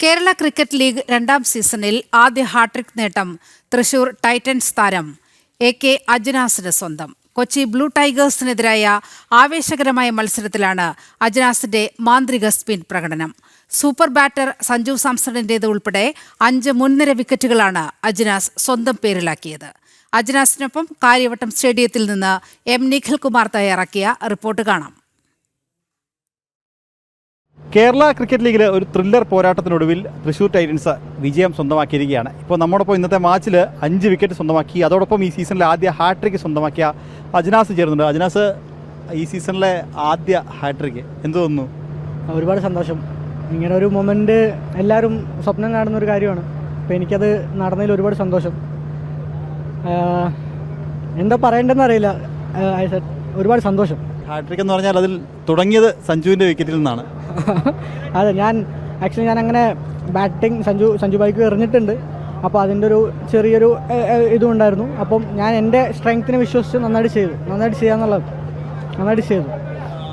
Kerala cricket league രണ്ടാം സീസണിൽ ആദ്യ ഹാട്രിക് നേട്ടം തൃശൂർ ടൈറ്റൻസ് താരം എ കെ അജ്നാസിന് സ്വന്തം. കൊച്ചി ബ്ലൂ ടൈഗേഴ്സിനെതിരായ ആവേശകരമായ മത്സരത്തിലാണ് അജ്നാസിന്റെ മാന്ത്രിക സ്പിൻ പ്രകടനം. സൂപ്പർ ബാറ്റർ സഞ്ജു സാംസണിന്റേത് ഉൾപ്പെടെ അഞ്ച് മുൻനിര വിക്കറ്റുകളാണ് അജ്നാസ് സ്വന്തം പേരിലാക്കിയത്. അജ്നാസിനൊപ്പം കാര്യവട്ടം സ്റ്റേഡിയത്തിൽ നിന്ന് എം നിഖിൽ കുമാർ തയ്യാറാക്കിയ റിപ്പോർട്ട് കാണാം. കേരള ക്രിക്കറ്റ് ലീഗിലെ ഒരു ത്രില്ലർ പോരാട്ടത്തിനൊടുവിൽ തൃശൂർ ടൈറ്റൻസ് വിജയം സ്വന്തമാക്കിയിരിക്കുകയാണ്. ഇപ്പോൾ നമ്മോടൊപ്പം ഇന്നത്തെ മാച്ചിൽ അഞ്ച് വിക്കറ്റ് സ്വന്തമാക്കി അതോടൊപ്പം ഈ സീസണിലെ ആദ്യ ഹാട്രിക്ക് സ്വന്തമാക്കിയ അജ്നാസ് ചേരുന്നുണ്ട്. അജ്നാസ് ഈ സീസണിലെ ആദ്യ ഹാട്രിക്ക് എന്ത് തോന്നുന്നു? ഒരുപാട് സന്തോഷം. ഇങ്ങനെ ഒരു മൊമെന്റ് എല്ലാവരും സ്വപ്നം കാണുന്ന ഒരു കാര്യമാണ്. അപ്പോൾ എനിക്കത് നടന്നതിൽ ഒരുപാട് സന്തോഷം. എന്താ പറയേണ്ടതെന്ന് അറിയില്ല. ഒരുപാട് സന്തോഷം. ഹാട്രിക് എന്ന് പറഞ്ഞാൽ അതിൽ തുടങ്ങിയത് സഞ്ജുവിന്റെ വിക്കറ്റിൽ നിന്നാണ്. അതെ ഞാൻ ആക്ച്വലി ഞാൻ അങ്ങനെ ബാറ്റിംഗ് സഞ്ജു സഞ്ജു ബൈക്ക് എറിഞ്ഞിട്ടുണ്ട്. അപ്പോൾ അതിന്റെ ഒരു ചെറിയൊരു ഇതും ഉണ്ടായിരുന്നു അപ്പം ഞാൻ എന്റെ സ്ട്രെങ്ത്തിനെ വിശ്വസിച്ച് നന്നായിട്ട് ചെയ്തു. നന്നായിട്ട് ചെയ്യാന്നുള്ളത്. നന്നായിട്ട് ചെയ്തു.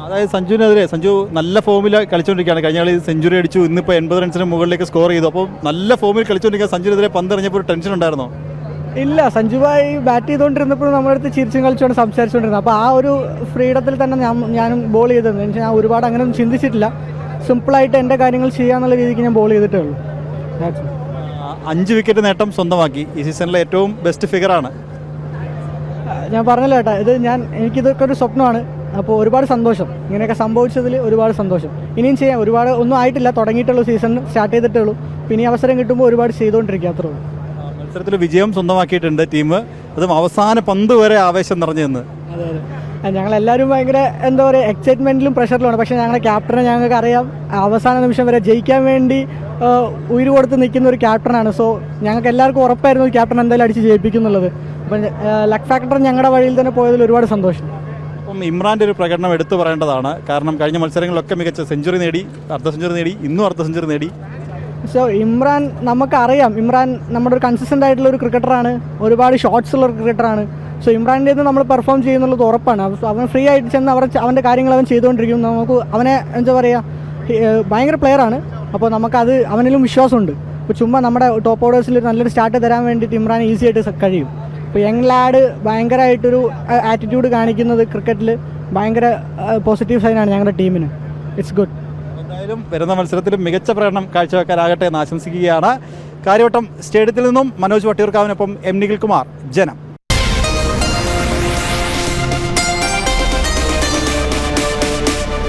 അതായത് സഞ്ജുവിനെതിരെ സഞ്ജു നല്ല ഫോമിൽ കളിച്ചുകൊണ്ടിരിക്കുകയാണ് കഴിഞ്ഞ കളി സെഞ്ചുറി അടിച്ചു. ഇന്നിപ്പോൾ എൺപത് റൺസിന് മുകളിലേക്ക് സ്കോർ ചെയ്തു. അപ്പോൾ നല്ല ഫോമിൽ കളിച്ചുകൊണ്ടിരിക്കുക സഞ്ജുവിനെതിരെ പന്ത് എറിഞ്ഞപ്പോൾ ഒരു ടെൻഷൻ ഉണ്ടായിരുന്നോ? ഇല്ല സഞ്ജു ഭായി ബാറ്റ് ചെയ്തുകൊണ്ടിരുന്നപ്പോൾ നമ്മുടെ അടുത്ത് ചിരിച്ചും കളിച്ചുകൊണ്ട് സംസാരിച്ചുകൊണ്ടിരുന്നത് അപ്പോൾ ആ ഒരു ഫ്രീഡത്തിൽ തന്നെ ഞാൻ ഞാനും ബോൾ ചെയ്തിരുന്നു. ഞാൻ ഒരുപാട് അങ്ങനെ ചിന്തിച്ചിട്ടില്ല. സിമ്പിളായിട്ട് എന്റെ കാര്യങ്ങൾ ചെയ്യാന്നുള്ള രീതിക്ക് ഞാൻ ബോൾ ചെയ്തിട്ടേ ഉള്ളൂ. അഞ്ച് വിക്കറ്റ് നേട്ടം സ്വന്തമാക്കി. ഈ സീസണിലെ ഏറ്റവും ബെസ്റ്റ് ഫിഗർ ആണ്. ഞാൻ പറഞ്ഞല്ലോ ചേട്ടാ ഇത് ഞാൻ എനിക്കിതൊക്കെ ഒരു സ്വപ്നമാണ്. അപ്പോൾ ഒരുപാട് സന്തോഷം. ഇങ്ങനെയൊക്കെ സംഭവിച്ചതിൽ ഒരുപാട് സന്തോഷം. ഇനിയും ചെയ്യാം. ഒരുപാട് ഒന്നും ആയിട്ടില്ല. തുടങ്ങിയിട്ടുള്ളൂ സീസൺ സ്റ്റാർട്ട് ചെയ്തിട്ടേ ഉള്ളൂ. പിന്നെ അവസരം കിട്ടുമ്പോൾ ഒരുപാട് ചെയ്തുകൊണ്ടിരിക്കുക അത്രേ ഉള്ളൂ. മത്സരത്തിൽ വിജയം സ്വന്തമാക്കിയിട്ടുണ്ട് ടീം. അതും അവസാന പന്ത് വരെ ആവേശം നിറഞ്ഞു നിന്ന്. അതെ അതെ. ഞങ്ങൾ എല്ലാവരും ഭയങ്കര എന്താ പറയുക എക്സൈറ്റ്മെന്റിലും പ്രഷറിലുമാണ് പക്ഷേ ഞങ്ങളുടെ ക്യാപ്റ്റനെ ഞങ്ങൾക്ക് അറിയാം അവസാന നിമിഷം വരെ ജയിക്കാൻ വേണ്ടി ഉയിര് കൊടുത്ത് നിൽക്കുന്ന ഒരു ക്യാപ്റ്റനാണ് സോ ഞങ്ങൾക്ക് എല്ലാവർക്കും ഉറപ്പായിരുന്നു ക്യാപ്റ്റൻ എന്തായാലും അടിച്ച് ജയിപ്പിക്കുന്നുള്ളത്. അപ്പം ലക്ക് ഫാക്ടർ ഞങ്ങളുടെ വഴിയിൽ തന്നെ പോയതിൽ ഒരുപാട് സന്തോഷം. അപ്പം ഇമ്രാന്റെ ഒരു പ്രകടനം എടുത്തു പറയേണ്ടതാണ്. കാരണം കഴിഞ്ഞ മത്സരങ്ങളിലൊക്കെ മികച്ച സെഞ്ചുറി നേടി അർദ്ധ സെഞ്ചുറി നേടി ഇന്നും അർദ്ധ സെഞ്ചുറി നേടി. സോ ഇമ്രാൻ നമുക്കറിയാം. ഇമ്രാൻ നമ്മുടെ ഒരു കൺസിസ്റ്റന്റ് ആയിട്ടുള്ള ഒരു ക്രിക്കറ്ററാണ് ഒരുപാട് ഷോട്ട്സ് ഉള്ള ഒരു ക്രിക്കറ്ററാണ് സോ ഇമ്രാന്റെ നിന്ന് നമ്മൾ പെർഫോം ചെയ്യുന്നുള്ളത് ഉറപ്പാണ്. അവൻ ഫ്രീ ആയിട്ട് ചെന്ന് അവർ അവന്റെ കാര്യങ്ങൾ അവൻ ചെയ്തുകൊണ്ടിരിക്കും. നമുക്ക് അവനെ എന്താ പറയുക ഭയങ്കര പ്ലെയറാണ് അപ്പോൾ നമുക്കത് അവനിലും വിശ്വാസമുണ്ട്. അപ്പോൾ ചുമ്മാ നമ്മുടെ ടോപ്പ് ഓർഡേഴ്സിൽ നല്ലൊരു സ്റ്റാർട്ട് തരാൻ വേണ്ടിയിട്ട് ഇമ്രാൻ ഈസി ആയിട്ട് കഴിയും. ഇപ്പോൾ യങ് ലാഡ് ഭയങ്കരമായിട്ടൊരു ആറ്റിറ്റ്യൂഡ് കാണിക്കുന്നത് ക്രിക്കറ്റിൽ ഭയങ്കര പോസിറ്റീവ് സൈനാണ് ഞങ്ങളുടെ ടീമിന് ഇറ്റ്സ് ഗുഡ് എന്തായാലും വരുന്ന മത്സരത്തിലും മികച്ച പ്രകടനം കാഴ്ചവെക്കാനാകട്ടെ എന്ന് ആശംസിക്കുകയാണ്. കാര്യവട്ടം സ്റ്റേഡിയത്തിൽ നിന്നും മനോജ് വട്ടിയൂർക്കാവിനൊപ്പം എം നിഖിൽ കുമാർ ജനം.